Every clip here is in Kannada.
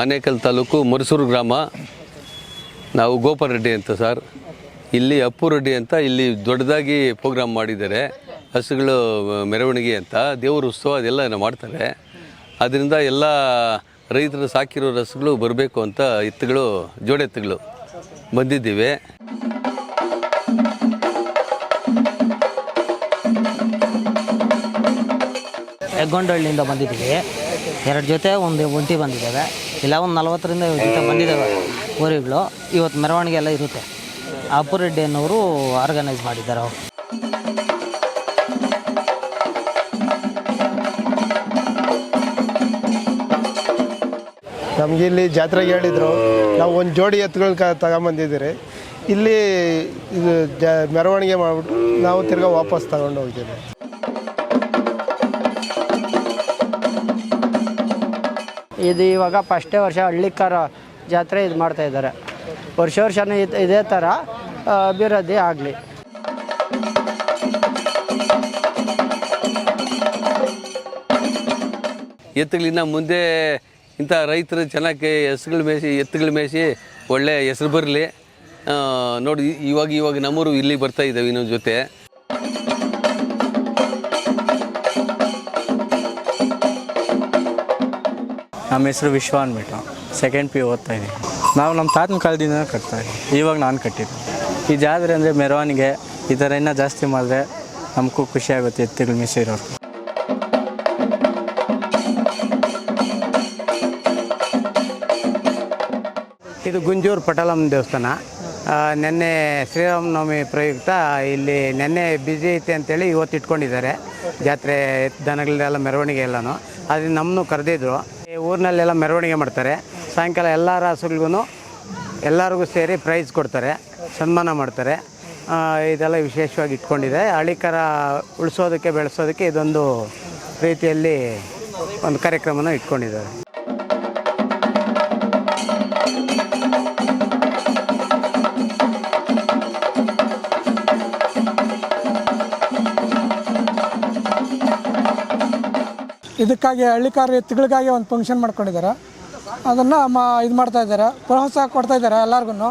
ಆನೇಕಲ್ ತಾಲೂಕು ಮರುಸೂರು ಗ್ರಾಮ. ನಾವು ಗೋಪಾಲ್ ರೆಡ್ಡಿ ಅಂತ ಸರ್. ಇಲ್ಲಿ ಅಪ್ಪು ರೆಡ್ಡಿ ಅಂತ ಇಲ್ಲಿ ದೊಡ್ಡದಾಗಿ ಪ್ರೋಗ್ರಾಮ್ ಮಾಡಿದ್ದಾರೆ. ಹಸುಗಳು ಮೆರವಣಿಗೆ ಅಂತ. ದೇವರ ಉತ್ಸವ ಅದೆಲ್ಲ ಮಾಡ್ತಾರೆ. ಅದರಿಂದ ಎಲ್ಲ ರೈತರು ಸಾಕಿರೋ ಹಸುಗಳು ಬರಬೇಕು ಅಂತ ಎತ್ತುಗಳು ಜೋಡೆತ್ತುಗಳು ಬಂದಿದ್ದೀವಿ. ಹೆಗ್ಗೊಂಡಳ್ಳಿಯಿಂದ ಬಂದಿದ್ದೀವಿ. ಎರಡು ಜೊತೆ ಒಂದು ಒಂಟಿ ಬಂದಿದ್ದಾವೆ. ಇಲ್ಲ, ಒಂದು ನಲವತ್ತರಿಂದ ಜೊತೆ ಬಂದಿದ್ದಾವೆ ಊರಿಗಳು. ಇವತ್ತು ಮೆರವಣಿಗೆ ಎಲ್ಲ ಇರುತ್ತೆ ಅಪ್ಪುರೆಡ್ಡಿ ಅನ್ನೋರು ಆರ್ಗನೈಸ್ ಮಾಡಿದ್ದಾರೆ ಅವರು. ನಮ್ಗೆ ಇಲ್ಲಿ ಜಾತ್ರೆಗೆ ಹೇಳಿದ್ರು, ನಾವು ಒಂದು ಜೋಡಿ ಎತ್ತುಗಳು ತಗೊಂಬಂದಿದ್ದೀರಿ. ಇಲ್ಲಿ ಇದು ಜ ಮೆರವಣಿಗೆ ಮಾಡಿಬಿಟ್ಟು ನಾವು ತಿರ್ಗಾ ವಾಪಸ್ ತಗೊಂಡು ಹೋಗ್ತೀವಿ ಇದು ಇವಾಗ ಫಸ್ಟೇ ವರ್ಷ ಹಳ್ಳಿಕಾರ ಜಾತ್ರೆ ಇದು ಮಾಡ್ತಾ ಇದ್ದಾರೆ. ವರ್ಷ ವರ್ಷನೂ ಇದ್- ಥರ ಅಭಿವೃದ್ಧಿ ಆಗಲಿ. ಎತ್ತುಗಳಿಂದ ಮುಂದೆ ಇಂಥ ರೈತರು ಚೆನ್ನಾಗಿ ಹೆಸ್ರುಗಳು ಮೇಯಿಸಿ, ಎತ್ತುಗಳು ಮೇಯಿಸಿ ಒಳ್ಳೆ ಹೆಸರು ಬರಲಿ. ನೋಡಿ, ಇವಾಗ ಇವಾಗ ನಮ್ಮೂರು ಇಲ್ಲಿ ಬರ್ತಾ ಇದ್ದಾವೆ ಇನ್ನೊಂದು ಜೊತೆ. ನಮ್ಮ ಹೆಸರು ವಿಶ್ವ ಅಂದ್ಬಿಟ್ಟು. ಸೆಕೆಂಡ್ ಪಿ ಓದ್ತಾ ಇದ್ದೀನಿ. ನಾವು ನಮ್ಮ ತಾತನ ಕಾಲದಿಂದ ಕಟ್ತಾ ಇದ್ದೀವಿ. ಇವಾಗ ನಾನು ಕಟ್ಟಿದ್ದು. ಈ ಜಾತ್ರೆ ಅಂದರೆ ಮೆರವಣಿಗೆ, ಈ ಥರ ಇನ್ನೂ ಜಾಸ್ತಿ ಮಾಡಿದ್ರೆ ನಮಗೂ ಖುಷಿಯಾಗುತ್ತೆ ಎತ್ತುಗಳು ಮಿಸಿರೋರು ಇದು ಗುಂಜೂರು ಪಟಲಂ ದೇವಸ್ಥಾನ. ನೆನ್ನೆ ಶ್ರೀರಾಮನವಮಿ ಪ್ರಯುಕ್ತ ಇಲ್ಲಿ ನೆನ್ನೆ ಬ್ಯುಸಿ ಐತೆ ಅಂತೇಳಿ ಇವತ್ತು ಇಟ್ಕೊಂಡಿದ್ದಾರೆ. ಜಾತ್ರೆ ದನಗಳೆಲ್ಲ ಮೆರವಣಿಗೆ ಎಲ್ಲನೂ. ಅದರಿಂದ ನಮ್ಮನ್ನು ಕರೆದಿದ್ರು. ಊರಿನಲ್ಲೆಲ್ಲ ಮೆರವಣಿಗೆ ಮಾಡ್ತಾರೆ. ಸಾಯಂಕಾಲ ಎಲ್ಲ ರಾಸುಗಳಿಗೂ ಎಲ್ಲರಿಗೂ ಸೇರಿ ಪ್ರೈಸ್ ಕೊಡ್ತಾರೆ, ಸನ್ಮಾನ ಮಾಡ್ತಾರೆ. ಇದೆಲ್ಲ ವಿಶೇಷವಾಗಿ ಇಟ್ಕೊಂಡಿದೆ. ಹಳ್ಳಿಕರ ಉಳಿಸೋದಕ್ಕೆ, ಬೆಳೆಸೋದಕ್ಕೆ ಇದೊಂದು ರೀತಿಯಲ್ಲಿ ಒಂದು ಕಾರ್ಯಕ್ರಮನ ಇಟ್ಕೊಂಡಿದ್ದಾರೆ. ಇದಕ್ಕಾಗಿ ಹಳ್ಳಿಕಾರ ಎತ್ತುಗಳಿಗಾಗಿ ಒಂದು ಫಂಕ್ಷನ್ ಮಾಡ್ಕೊಂಡಿದ್ದಾರೆ. ಅದನ್ನು ಮಾ ಇದು ಮಾಡ್ತಾ ಇದ್ದಾರೆ. ಪ್ರೋತ್ಸಾಹ ಕೊಡ್ತಾ ಇದ್ದಾರೆ ಎಲ್ಲರಿಗೂ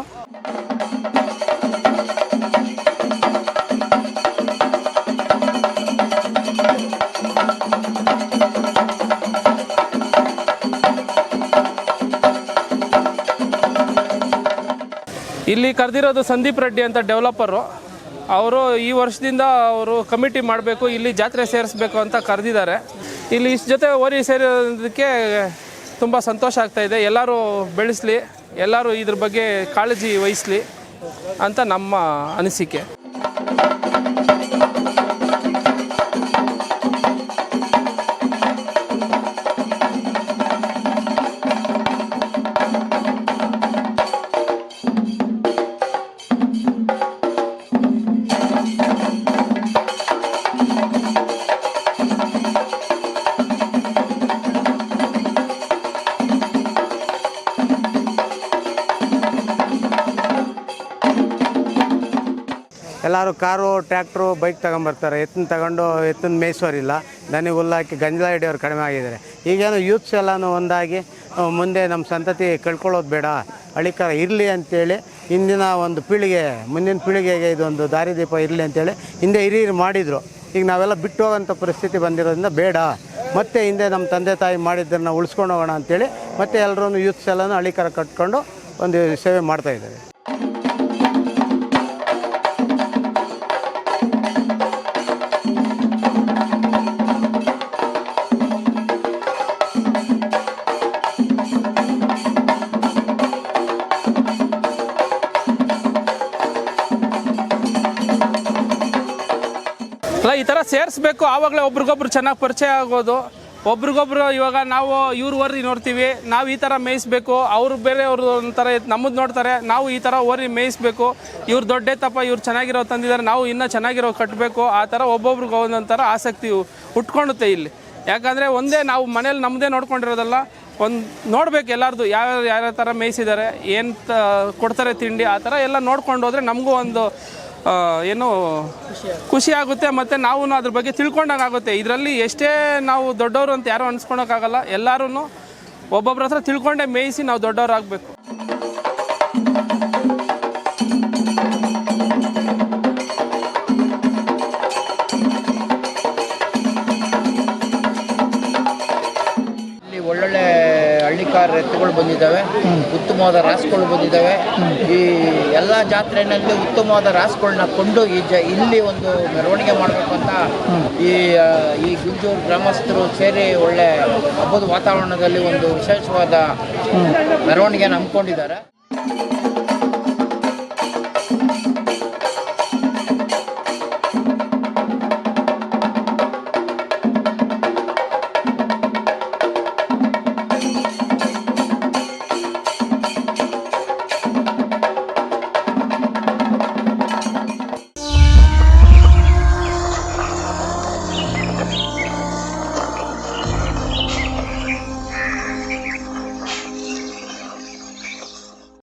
ಇಲ್ಲಿ ಕರೆದಿರೋದು ಸಂದೀಪ್ ರೆಡ್ಡಿ ಅಂತ ಡೆವಲಪರು ಅವರು ಈ ವರ್ಷದಿಂದ ಅವರು ಕಮಿಟಿ ಮಾಡಬೇಕು, ಇಲ್ಲಿ ಜಾತ್ರೆ ಸೇರಿಸ್ಬೇಕು ಅಂತ ಕರೆದಿದ್ದಾರೆ. ಇಲ್ಲಿ ಇಷ್ಟು ಜೊತೆ ಓರಿ ಸೇರೋದಕ್ಕೆ ತುಂಬ ಸಂತೋಷ ಆಗ್ತಾ ಇದೆ. ಎಲ್ಲರೂ ಬೆಳೆಸಲಿ, ಎಲ್ಲರೂ ಇದ್ರ ಬಗ್ಗೆ ಕಾಳಜಿ ವಹಿಸಲಿ ಅಂತ ನಮ್ಮ ಅನಿಸಿಕೆ. ಎಲ್ಲರೂ ಕಾರು, ಟ್ರ್ಯಾಕ್ಟ್ರು, ಬೈಕ್ ತಗೊಂಬರ್ತಾರೆ. ಎತ್ತನ್ನ ತಗೊಂಡು ಎತ್ತನ್ನ ಮೇಯಿಸೋರಿಲ್ಲ. ದನಿಗೆ ಹುಲ್ಲು ಹಾಕಿ ಗಂಜಲ ಹಿಡಿಯೋರು ಕಡಿಮೆ ಆಗಿದ್ದಾರೆ. ಈಗೇನು ಯೂತ್ಸ್ ಎಲ್ಲನೂ ಒಂದಾಗಿ ಮುಂದೆ ನಮ್ಮ ಸಂತತಿ ಕಳ್ಕೊಳ್ಳೋದು ಬೇಡ, ಹಳಿಕಾರ ಇರಲಿ ಅಂತೇಳಿ, ಇಂದಿನ ಒಂದು ಪೀಳಿಗೆ, ಮುಂದಿನ ಪೀಳಿಗೆಗೆ ಇದೊಂದು ದಾರಿದೀಪ ಇರಲಿ ಅಂತೇಳಿ ಹಿಂದೆ ಹಿರಿಯರು ಮಾಡಿದರು. ಈಗ ನಾವೆಲ್ಲ ಬಿಟ್ಟು ಹೋಗೋಂಥ ಪರಿಸ್ಥಿತಿ ಬಂದಿರೋದ್ರಿಂದ ಬೇಡ. ಮತ್ತೆ ಹಿಂದೆ ನಮ್ಮ ತಂದೆ ತಾಯಿ ಮಾಡಿದ್ದನ್ನು ಉಳಿಸ್ಕೊಂಡು ಹೋಗೋಣ ಅಂತೇಳಿ, ಮತ್ತೆ ಎಲ್ಲರೂ ಯೂತ್ಸ್ ಎಲ್ಲನೂ ಹಳಿಕಾರ ಕಟ್ಕೊಂಡು ಒಂದು ಸೇವೆ ಮಾಡ್ತಾಯಿದ್ದಾರೆ ಈ ಥರ ಸೇರಿಸ್ಬೇಕು. ಆವಾಗಲೇ ಒಬ್ರಿಗೊಬ್ರು ಚೆನ್ನಾಗಿ ಪರಿಚಯ ಆಗೋದು. ಒಬ್ರಿಗೊಬ್ರು ಇವಾಗ ನಾವು ಇವ್ರ ಓರಿ ನೋಡ್ತೀವಿ. ನಾವು ಈ ಥರ ಮೇಯಿಸ್ಬೇಕು. ಅವ್ರು ಬೇರೆ ಅವ್ರದ್ದು ಒಂಥರ ನಮ್ಮದು ನೋಡ್ತಾರೆ. ನಾವು ಈ ಥರ ಓರಿ ಮೇಯಿಸ್ಬೇಕು. ಇವ್ರು ದೊಡ್ಡೇ ತಪ್ಪ ಇವ್ರು ಚೆನ್ನಾಗಿರೋ ತಂದಿದ್ದಾರೆ. ನಾವು ಇನ್ನೂ ಚೆನ್ನಾಗಿರೋ ಕಟ್ಟಬೇಕು ಆ ಥರ ಒಬ್ಬೊಬ್ರಿಗೆ ಒಂದೊಂಥರ ಆಸಕ್ತಿ ಹುಟ್ಕೊಳ್ಳುತ್ತೆ ಇಲ್ಲಿ. ಯಾಕಂದರೆ ಒಂದೇ ನಾವು ಮನೇಲಿ ನಮ್ಮದೇ ನೋಡ್ಕೊಂಡಿರೋದಲ್ಲ. ಒಂದು ನೋಡ್ಬೇಕು ಎಲ್ಲರದು. ಯಾವ ಯಾವ ಥರ ಮೇಯಿಸಿದ್ದಾರೆ. ಏನು ತ, ಕೊಡ್ತಾರೆ ತಿಂಡಿ, ಆ ಥರ ಎಲ್ಲ ನೋಡ್ಕೊಂಡು ಹೋದರೆ ನಮಗೂ ಒಂದು ಏನು ಖುಷಿ ಆಗುತ್ತೆ ಮತ್ತು ನಾವು ಅದ್ರ ಬಗ್ಗೆ ತಿಳ್ಕೊಂಡಾಗುತ್ತೆ ಇದರಲ್ಲಿ ಎಷ್ಟೇ ನಾವು ದೊಡ್ಡವರು ಅಂತ ಯಾರೂ ಅನ್ಸ್ಕೊಳಕ್ಕಾಗಲ್ಲ. ಎಲ್ಲರೂ ಒಬ್ಬೊಬ್ರ ಹತ್ರ ತಿಳ್ಕೊಂಡೆ ಮೇಯಿಸಿ ನಾವು ದೊಡ್ಡವರಾಗಬೇಕು. ಎತ್ತುಗಳು ಬಂದಿದ್ದಾವೆ, ಉತ್ತಮವಾದ ರಾಸುಗಳು ಬಂದಿದ್ದಾವೆ. ಈ ಎಲ್ಲ ಜಾತ್ರೆಯಲ್ಲಿ ಉತ್ತಮವಾದ ರಾಸುಗಳನ್ನ ಕೊಂಡು ಈ ಜ ಇಲ್ಲಿ ಒಂದು ಮೆರವಣಿಗೆ ಮಾಡಬೇಕು ಅಂತ ಈ ಈ ಗುಂಜೂರು ಗ್ರಾಮಸ್ಥರು ಸೇರಿ ಒಳ್ಳೆ ಹಬ್ಬದ ವಾತಾವರಣದಲ್ಲಿ ಒಂದು ವಿಶೇಷವಾದ ಮೆರವಣಿಗೆಯನ್ನು ಹಮ್ಮಿಕೊಂಡಿದ್ದಾರೆ.